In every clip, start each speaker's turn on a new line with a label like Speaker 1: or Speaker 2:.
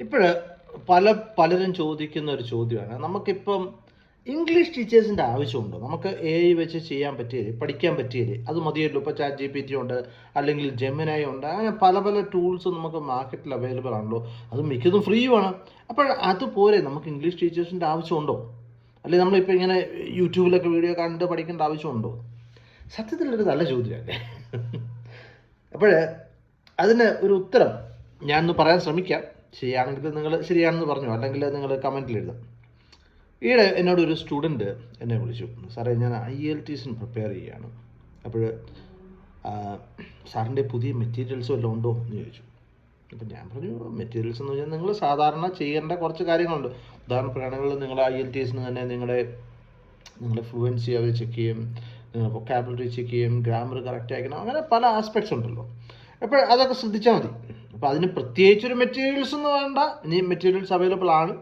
Speaker 1: ഇപ്പോൾ പല പലരും ചോദിക്കുന്ന ഒരു ചോദ്യമാണ്. നമുക്കിപ്പം ഇംഗ്ലീഷ് ടീച്ചേഴ്സിന്റെ ആവശ്യമുണ്ടോ? നമുക്ക് എ ഐ വെച്ച് ചെയ്യാൻ പറ്റിയില്ലേ പഠിക്കാൻ പറ്റിയില്ലേ അത് മതിയല്ലോ? ഇപ്പോൾ ചാറ്റ് ജി പി ടി ഉണ്ട് അല്ലെങ്കിൽ ജെമിനായി ഉണ്ട് അങ്ങനെ പല പല ടൂൾസ് നമുക്ക് മാർക്കറ്റിൽ അവൈലബിൾ ആണല്ലോ. അത് മിക്കതും ഫ്രീയുമാണ് അപ്പോൾ അതുപോലെ നമുക്ക് ഇംഗ്ലീഷ് ടീച്ചേഴ്സിന്റെ ആവശ്യമുണ്ടോ? അല്ലെങ്കിൽ നമ്മളിപ്പോൾ ഇങ്ങനെ യൂട്യൂബിലൊക്കെ വീഡിയോ കണ്ട് പഠിക്കേണ്ട ആവശ്യമുണ്ടോ? സത്യത്തിലൊരു നല്ല ചോദ്യമല്ലേ അപ്പോൾ അതിന് ഒരു ഉത്തരം ഞാനൊന്ന് പറയാൻ ശ്രമിക്കാം. ശരിയാണെങ്കിൽ നിങ്ങൾ ശരിയാണെന്ന് പറഞ്ഞു. അല്ലെങ്കിൽ നിങ്ങൾ കമന്റിൽ എഴുതാം. ഈയിടെ എന്നോട് ഒരു സ്റ്റുഡന്റ് എന്നെ വിളിച്ചു. സാറേ ഞാൻ ഐ എൽ ടി സിന് പ്രിപ്പയർ ചെയ്യുകയാണ്. അപ്പോൾ സാറിന്റെ പുതിയ മെറ്റീരിയൽസ് വല്ലതും ഉണ്ടോ? എന്ന് ചോദിച്ചു. അപ്പം ഞാൻ പറഞ്ഞു മെറ്റീരിയൽസ് എന്ന് പറഞ്ഞാൽ നിങ്ങൾ സാധാരണ ചെയ്യേണ്ട കുറച്ച് കാര്യങ്ങളുണ്ട്. ഉദാഹരണപ്പെടുകയാണെങ്കിൽ നിങ്ങൾ ഐ എൽ ടി എസിന് തന്നെ നിങ്ങളുടെ നിങ്ങളുടെ ഫ്ലുവൻസി അവർ ചെക്ക് ചെയ്യും നിങ്ങൾ വൊക്കാബുലറി ചെക്ക് ചെയ്യും ഗ്രാമർ കറക്റ്റ് ആക്കണം അങ്ങനെ പല ആസ്പെക്ട്സ് ഉണ്ടല്ലോ. അപ്പോൾ അതൊക്കെ ശ്രദ്ധിച്ചാൽ മതി. അപ്പോൾ അതിന് പ്രത്യേകിച്ചൊരു മെറ്റീരിയൽസ് ഒന്നും വേണ്ട. ഇനി മെറ്റീരിയൽസ് അവൈലബിൾ ആണ്.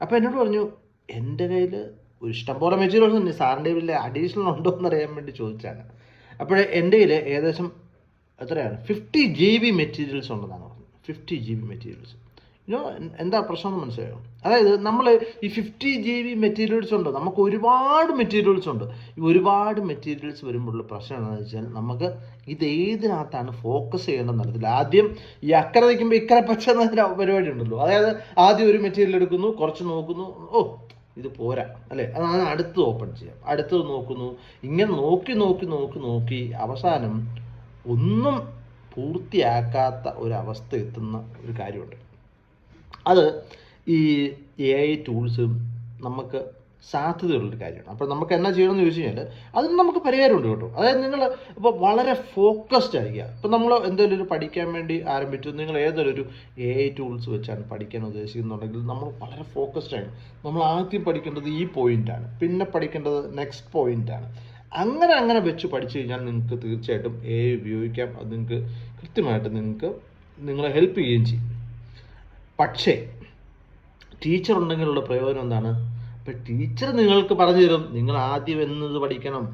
Speaker 1: അപ്പോൾ എന്നോട് പറഞ്ഞു എന്റെ കയ്യിൽ ഒരു ഇഷ്ടംപോലെ മെറ്റീരിയൽസ് ഉണ്ട്. സാറിന്റെ കയ്യിൽ അഡീഷണൽ ഉണ്ടോ എന്ന് അറിയാൻ വേണ്ടി ചോദിച്ചാണ് അപ്പോൾ എന്റെ കയ്യിൽ ഏകദേശം എത്രയാണ്? ഫിഫ്റ്റി ജി ബി മെറ്റീരിയൽസ് ഉണ്ടെന്നാണ് പറഞ്ഞത്. ഫിഫ്റ്റി ജി ബി മെറ്റീരിയൽസ് എന്താ പ്രശ്നം എന്ന് മനസ്സിലായോ? അതായത് നമ്മൾ ഈ ഫിഫ്റ്റി ജി ബി മെറ്റീരിയൽസ് ഉണ്ട്. നമുക്ക് ഒരുപാട് മെറ്റീരിയൽസ് ഉണ്ട്. ഈ ഒരുപാട് മെറ്റീരിയൽസ് വരുമ്പോഴുള്ള പ്രശ്നം എന്താണെന്ന് വെച്ചാൽ നമുക്ക് ഇത് ഏതിനകത്താണ് ഫോക്കസ് ചെയ്യേണ്ടതെന്ന് അറിയത്തില്ല ആദ്യം ഈ അക്കരെ നിൽക്കുമ്പോൾ ഇക്കര പച്ച പരിപാടി ഉണ്ടല്ലോ. അതായത് ആദ്യം ഒരു മെറ്റീരിയൽ എടുക്കുന്നു കുറച്ച് നോക്കുന്നു. ഓ ഇത് പോരാ അല്ലേ? അതാണ് അടുത്ത് ഓപ്പൺ ചെയ്യാം. അടുത്തത് നോക്കുന്നു. ഇങ്ങനെ നോക്കി നോക്കി നോക്കി നോക്കി അവസാനം ഒന്നും പൂർത്തിയാക്കാത്ത ഒരവസ്ഥ എത്തുന്ന ഒരു കാര്യമുണ്ട്. അത് ഈ എ ഐ ടൂൾസും നമുക്ക് സാധ്യതയുള്ളൊരു കാര്യമാണ്. അപ്പോൾ നമുക്ക് എന്നാ ചെയ്യണമെന്ന് ചോദിച്ചു കഴിഞ്ഞാൽ അതിന് നമുക്ക് പരിഹാരമുണ്ട് കേട്ടോ. അതായത് നിങ്ങൾ ഇപ്പോൾ വളരെ ഫോക്കസ്ഡ് ആയിരിക്കുക. ഇപ്പം നമ്മൾ എന്തെങ്കിലും ഒരു പഠിക്കാൻ വേണ്ടി ആരംഭിച്ചു നിങ്ങൾ ഏതൊരു ഒരു എ ഐ ടൂൾസ് വെച്ചാണ് പഠിക്കാൻ ഉദ്ദേശിക്കുന്നുണ്ടെങ്കിൽ നമ്മൾ വളരെ ഫോക്കസ്ഡ് ആണ്. നമ്മൾ ആദ്യം പഠിക്കേണ്ടത് ഈ പോയിന്റാണ് പിന്നെ പഠിക്കേണ്ടത് നെക്സ്റ്റ് പോയിന്റാണ് അങ്ങനെ അങ്ങനെ വെച്ച് പഠിച്ചു കഴിഞ്ഞാൽ നിങ്ങൾക്ക് തീർച്ചയായിട്ടും എ ഉപയോഗിക്കാം. അത് നിങ്ങൾക്ക് കൃത്യമായിട്ട് നിങ്ങൾക്ക് നിങ്ങളെ ഹെൽപ്പ് ചെയ്യുകയും ചെയ്യും. പക്ഷേ ടീച്ചർ ഉണ്ടെങ്കിലുള്ള പ്രയോജനം എന്താണ്? അപ്പം ടീച്ചർ നിങ്ങൾക്ക് പറഞ്ഞു തരും നിങ്ങൾ ആദ്യം എന്നത് പഠിക്കണം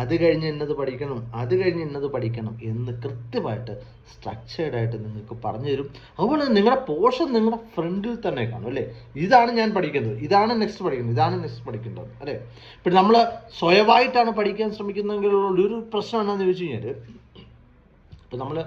Speaker 1: അത് കഴിഞ്ഞ് എന്നത് പഠിക്കണം അത് കഴിഞ്ഞ് എന്നത് പഠിക്കണം എന്ന് കൃത്യമായിട്ട് സ്ട്രക്ചേർഡായിട്ട് നിങ്ങൾക്ക് പറഞ്ഞു തരും. അതുപോലെ നിങ്ങളുടെ പോർഷൻ നിങ്ങളുടെ ഫ്രണ്ടിൽ തന്നെ കാണും അല്ലേ? ഇതാണ് ഞാൻ പഠിക്കുന്നത് ഇതാണ് നെക്സ്റ്റ് പഠിക്കുന്നത് ഇതാണ് നെക്സ്റ്റ് പഠിക്കേണ്ടത് അല്ലേ? ഇപ്പം നമ്മൾ സ്വയമായിട്ടാണ് പഠിക്കാൻ ശ്രമിക്കുന്നതെങ്കിലുള്ള ഒരു പ്രശ്നം എന്താണെന്ന് ചോദിച്ചു കഴിഞ്ഞാൽ ഇപ്പം നമ്മൾ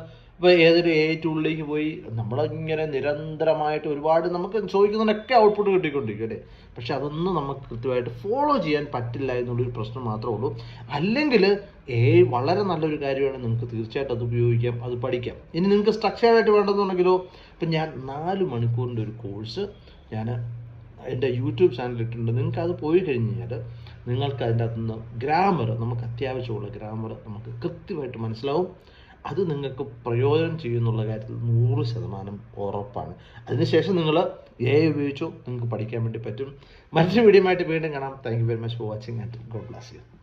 Speaker 1: ഇപ്പോൾ ഏതൊരു എ ടൂളിലേക്ക് പോയി നമ്മളിങ്ങനെ നിരന്തരമായിട്ട് ഒരുപാട് നമുക്ക് ചോദിക്കുന്നതിനൊക്കെ ഔട്ട്പുട്ട് കിട്ടിക്കൊണ്ടിരിക്കും അല്ലേ? പക്ഷെ അതൊന്നും നമുക്ക് കൃത്യമായിട്ട് ഫോളോ ചെയ്യാൻ പറ്റില്ല എന്നുള്ളൊരു പ്രശ്നം മാത്രമേ ഉള്ളൂ. അല്ലെങ്കിൽ എ വളരെ നല്ലൊരു കാര്യമാണ് നിങ്ങൾക്ക് തീർച്ചയായിട്ടും അത് ഉപയോഗിക്കാം അത് പഠിക്കാം. ഇനി നിങ്ങൾക്ക് സ്ട്രക്ചറായിട്ട് വേണ്ടെന്നുണ്ടെങ്കിലോ ഇപ്പം ഞാൻ നാല് മണിക്കൂറിന്റെ ഒരു കോഴ്സ് ഞാൻ എന്റെ യൂട്യൂബ് ചാനലിൽ ഇട്ടിട്ടുണ്ട്. നിങ്ങൾക്ക് അത് പോയി കഴിഞ്ഞ് കഴിഞ്ഞാൽ നിങ്ങൾക്ക് അതിന്റെ അകത്തുനിന്ന് ഗ്രാമർ നമുക്ക് അത്യാവശ്യമുള്ള ഗ്രാമർ നമുക്ക് കൃത്യമായിട്ട് മനസ്സിലാവും. അത് നിങ്ങൾക്ക് പ്രയോജനം ചെയ്യുന്നുള്ള കാര്യത്തിൽ നൂറ് ശതമാനം ഉറപ്പാണ്. അതിനുശേഷം നിങ്ങൾ എ ഉപയോഗിച്ചോ നിങ്ങൾക്ക് പഠിക്കാൻ വേണ്ടി പറ്റും. മറ്റൊരു വീഡിയോ ആയിട്ട് വീണ്ടും കാണാം. Thank you very much for watching and god bless you